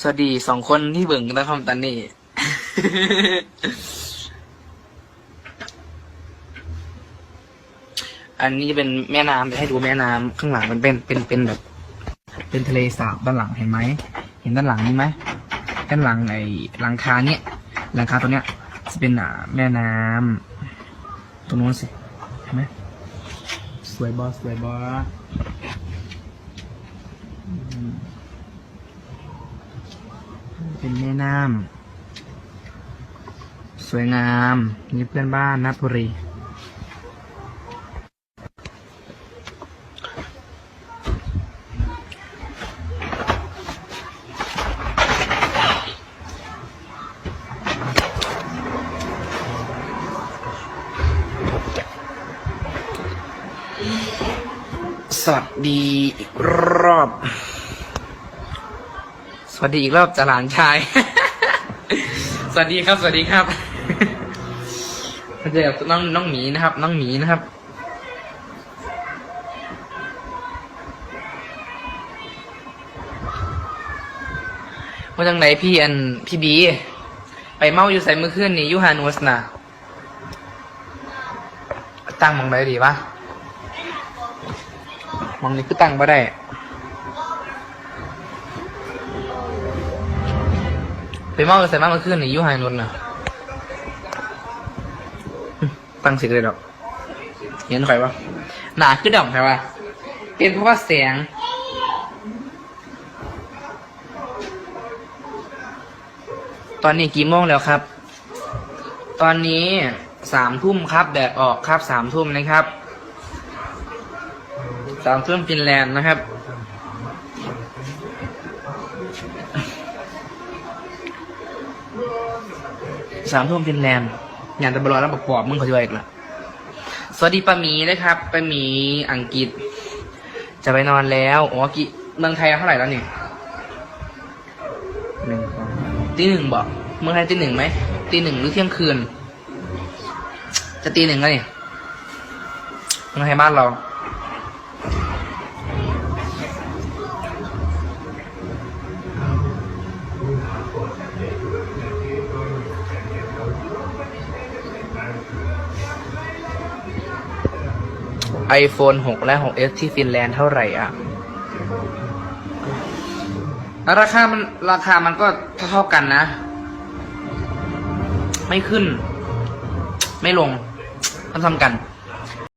สวัสดีสองคนที่เบิ่งนะครับตอนนี้อันนี้เป็นแม่น้ำจะให้ดูแม่น้ำข้างหลังมันเป็นเป็นเป็นแบบ เป็นทะเลสาบด้านหลังเห็นไหม เห็นด้านหลังนี่ไหมด้านหลังไอ้หลังคาเนี้ยหลังคาตัวเนี้ยจะเป็นอ่าแม่น้ำตรงนู้นสิเห็นไหม สวยบอสวยบอเป็นแม่น้ำสวยงาม นี่เพื่อนบ้านนับุรี สวัสดีอีกรอบ สวัสดีอีกรอบจาหลานชาย สวัสดีครับ สวัสดีครับมาเจอกับน้องน้องหมีนะครับ น้องหมีนะครับ ว่าจังไหนพี่อันพี่บี ไปเมาอยู่ใส่มือขึ้นนี่อยูฮานุสนะตั้งมองได้ดีปะ มองนี่คือตั้งบ่ได้ ไปเมาใส่มาเมื่อคืนนี่ยูไฮนุนนะตั้งสิเลยดอก เห็นใครปะหนาคือดำใช่ปะเป็นเพราะว่าแสงตอนนี้กี่โมงแล้วครับ ตอนนี้สามทุ่มครับ แดดออกครับสามทุ่มนะครับ สามทุ่มฟินแลนด์นะครับสามทุ่มฟินแลนด์งานตะบลอยแล้วประกอบมึงเขาจะอีกละสวัสดีป้าหมีนะครับป้าหมีอังกฤษ จะไปนอนแล้วอ๋อกี่เมืองไทยเท่าไหร่แล้วนี่หนึ่งตีหนึ่งบอกเมืองไทยตีหนึ่งไหมตีหนึ่งหรือเที่ยงคืน จะตีหนึ่งแล้วนี่เมืองไทยบ้านเรา iPhone 6 และ 6s ที่ฟินแลนด์เท่าไหร่อะ ราคามันราคามันก็เท่ากันนะ ไม่ขึ้น ไม่ลงมันทำกัน